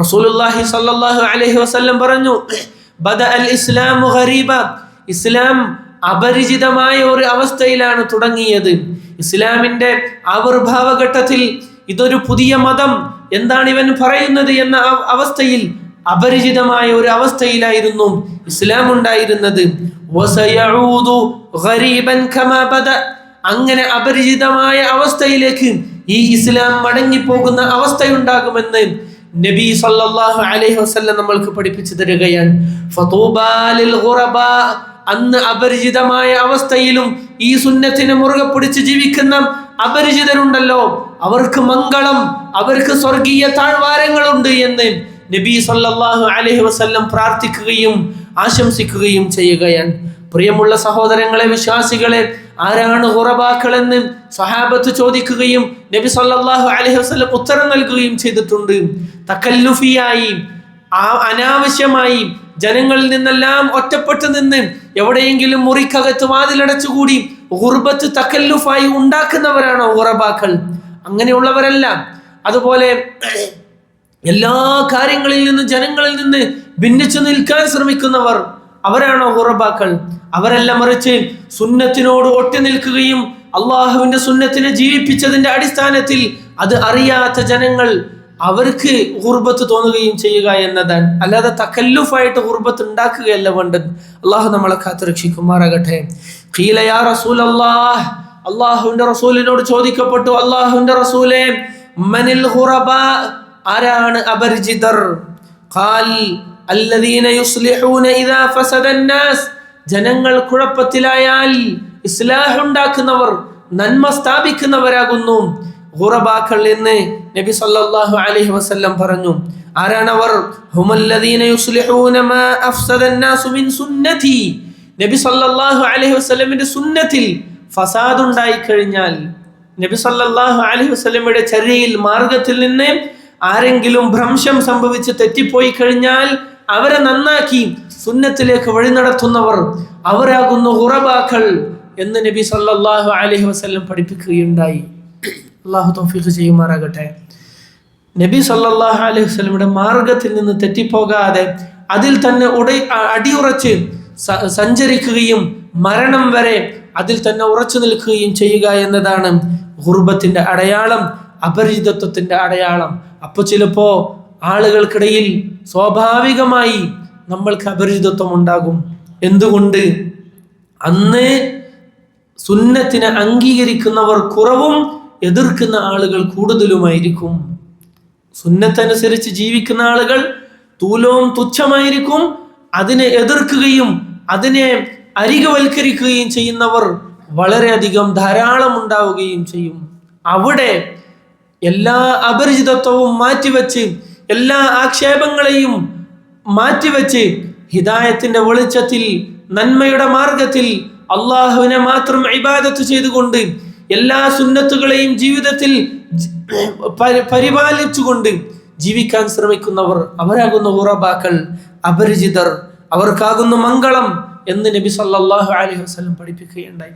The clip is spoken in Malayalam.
റസൂലുള്ളാഹി സ്വല്ലല്ലാഹു അലൈഹി വസല്ലം പറഞ്ഞു ബദ അൽ ഇസ്ലാം ഗരീബ. ഇസ്ലാം അപരിചിതമായ ഒരു അവസ്ഥയിലാണ് തുടങ്ങിയത്. ഇസ്ലാമിന്റെ ആവിർഭാവ ഘട്ടത്തിൽ ഇതൊരു പുതിയ മതം എന്താണ് ഇവൻ പറയുന്നത് എന്ന അവസ്ഥയിൽ അപരിചിതമായ ഒരു അവസ്ഥയിലായിരുന്നു ഇസ്ലാം ഉണ്ടായിരുന്നത്. അങ്ങനെ അപരിചിതമായ അവസ്ഥയിലേക്ക് ഈ ഇസ്ലാം മടങ്ങിപ്പോകുന്ന അവസ്ഥയുണ്ടാകുമെന്ന് നബി സല്ലല്ലാഹു അലൈഹി വസല്ലം നമ്മൾക്ക് പഠിപ്പിച്ചു തരികയാണ്. ഫതൂബാ ലിൽ ഗുറബാ അന്ന് അപരിചിതമായ അവസ്ഥയിലും ഈ സുന്നത്തിനെ മുറുകെ പിടിച്ച് ജീവിക്കുന്ന അപരിചിതരുണ്ടല്ലോ. അവർക്ക് മംഗളം അവർക്ക് സ്വർഗീയ താഴ്വാരങ്ങളുണ്ട് എന്ന് നബി സല്ലല്ലാഹു അലൈഹി വസല്ലം പ്രാർത്ഥിക്കുകയും ആശംസിക്കുകയും ചെയ്യുകയാണ്. പ്രിയമുള്ള സഹോദരങ്ങളെ വിശ്വാസികളെ ആരാണ് ഹുറബാക്കളെന്ന് സഹാബത്ത് ചോദിക്കുകയും നബി സല്ലാഹു അലഹി വസ്ലം ഉത്തരം നൽകുകയും ചെയ്തിട്ടുണ്ട്. തക്കല്ലുഫിയായി അനാവശ്യമായി ജനങ്ങളിൽ നിന്നെല്ലാം ഒറ്റപ്പെട്ടു നിന്ന് എവിടെയെങ്കിലും മുറിക്കകത്ത് വാതിലടച്ചുകൂടി ഗുർബത്ത് തക്കല്ലുഫായി ഉണ്ടാക്കുന്നവരാണോ ഉറബാക്കൾ അങ്ങനെയുള്ളവരല്ല അതുപോലെ എല്ലാ കാര്യങ്ങളിൽ നിന്ന് ജനങ്ങളിൽ നിന്ന് ഭിന്നിച്ചു നിൽക്കാൻ ശ്രമിക്കുന്നവർ അവരാണോ ഹുറബാക്കൾ അവരല്ല മറിച്ച് സുന്നത്തിനോട് ഒട്ടി നിൽക്കുകയും അള്ളാഹുവിന്റെ സുന്നത്തിനെ ജീവിപ്പിച്ചതിന്റെ അടിസ്ഥാനത്തിൽ അത് അറിയാത്ത ജനങ്ങൾ അവർക്ക് ഹുർബത്ത് തോന്നുകയും ചെയ്യുക എന്നതാണ് അല്ലാതെ തക്കല്ലുഫായിട്ട് ഹുർബത്ത് ഉണ്ടാക്കുകയല്ല വേണ്ടത്. അള്ളാഹു നമ്മളെ കാത്തുരക്ഷിക്കുമാറാകട്ടെ യാ റസൂൽ റസൂലിനോട് ചോദിക്കപ്പെട്ടു. അള്ളാഹുവിന്റെ റസൂലെ മനിൽ ഹുറബ ആരാണ് അപരിചിതർ? ജനങ്ങൾ കുഴപ്പത്തിലായാൽ ഇസ്ലാഹ് ഉണ്ടാക്കുന്നവർ നന്മ സ്ഥാപിക്കുന്നവരാകുന്നു. ഹുറബാക്കൾ എന്ന് നബി സല്ലല്ലാഹു അലൈഹി വസല്ലം പറഞ്ഞു. ആരാണവർ? ഹുമല്ലദീന യുസ്ലിഹൂന മാ അഫ്സദന്നാസു മിൻ സുന്നതി. നബി സല്ലല്ലാഹു അലൈഹി വസല്ലമയുടെ സുന്നത്തിൽ ഫസാദ് ഉണ്ടായി കഴിഞ്ഞാൽ നബി സല്ലല്ലാഹു അലൈഹി വസല്ലമയുടെ ചര്യയിൽ മാർഗത്തിൽ നിന്ന് ആരെങ്കിലും ഭ്രംശം സംഭവിച്ച് തെറ്റിപ്പോയി കഴിഞ്ഞാൽ അവരെ നന്നാക്കി സുന്നത്തിലേക്ക് വഴി നടത്തുന്നവർ അവരാകുന്നു ഉറബാക്കൾ എന്ന് നബി സല്ലാഹു അലഹി വസല്ലം പഠിപ്പിക്കുകയുണ്ടായി. അള്ളാഹു തൗഫീഖ് ചെയ്യുമാറാകട്ടെ. നബി സല്ലാഹു അലൈഹി വസ്ലമിയുടെ മാർഗത്തിൽ നിന്ന് തെറ്റിപ്പോകാതെ അതിൽ തന്നെ ഉടൈ അടിയുറച്ച് സഞ്ചരിക്കുകയും മരണം വരെ അതിൽ തന്നെ ഉറച്ചു നിൽക്കുകയും ചെയ്യുക എന്നതാണ് ഗുർബത്തിന്റെ അടയാളം അപരിചിതത്വത്തിന്റെ അടയാളം. അപ്പോൾ ചിലപ്പോ ആളുകൾക്കിടയിൽ സ്വാഭാവികമായി നമ്മൾക്ക് അപരിചിതത്വം ഉണ്ടാകും. എന്തുകൊണ്ട്? അന്ന് സുന്നത്തിനെ അംഗീകരിക്കുന്നവർ കുറവും എതിർക്കുന്ന ആളുകൾ കൂടുതലുമായിരിക്കും. സുന്നത്തനുസരിച്ച് ജീവിക്കുന്ന ആളുകൾ തൂലവും തുച്ഛമായിരിക്കും. അതിനെ എതിർക്കുകയും അതിനെ അരികവൽക്കരിക്കുകയും ചെയ്യുന്നവർ വളരെയധികം ധാരാളം ഉണ്ടാവുകയും ചെയ്യും. അവിടെ എല്ലാ അപരിചിതത്വവും മാറ്റിവെച്ച് എല്ലാ ആക്ഷേപങ്ങളെയും മാറ്റിവെച്ച് ഹിദായത്തിന്റെ വെളിച്ചത്തിൽ നന്മയുടെ മാർഗത്തിൽ അള്ളാഹുവിനെ മാത്രം ഇബാദത്ത് ചെയ്തുകൊണ്ട് എല്ലാ സുന്നത്തുകളെയും ജീവിതത്തിൽ പരിപാലിച്ചുകൊണ്ട് ജീവിക്കാൻ ശ്രമിക്കുന്നവർ അവരാകുന്ന ഉറബാക്കൾ അപരിചിതർ. അവർക്കാകുന്ന മംഗളം എന്ന് നബി സല്ലാഹു അലൈഹി വസ്ലം പഠിപ്പിക്കുകയുണ്ടായി.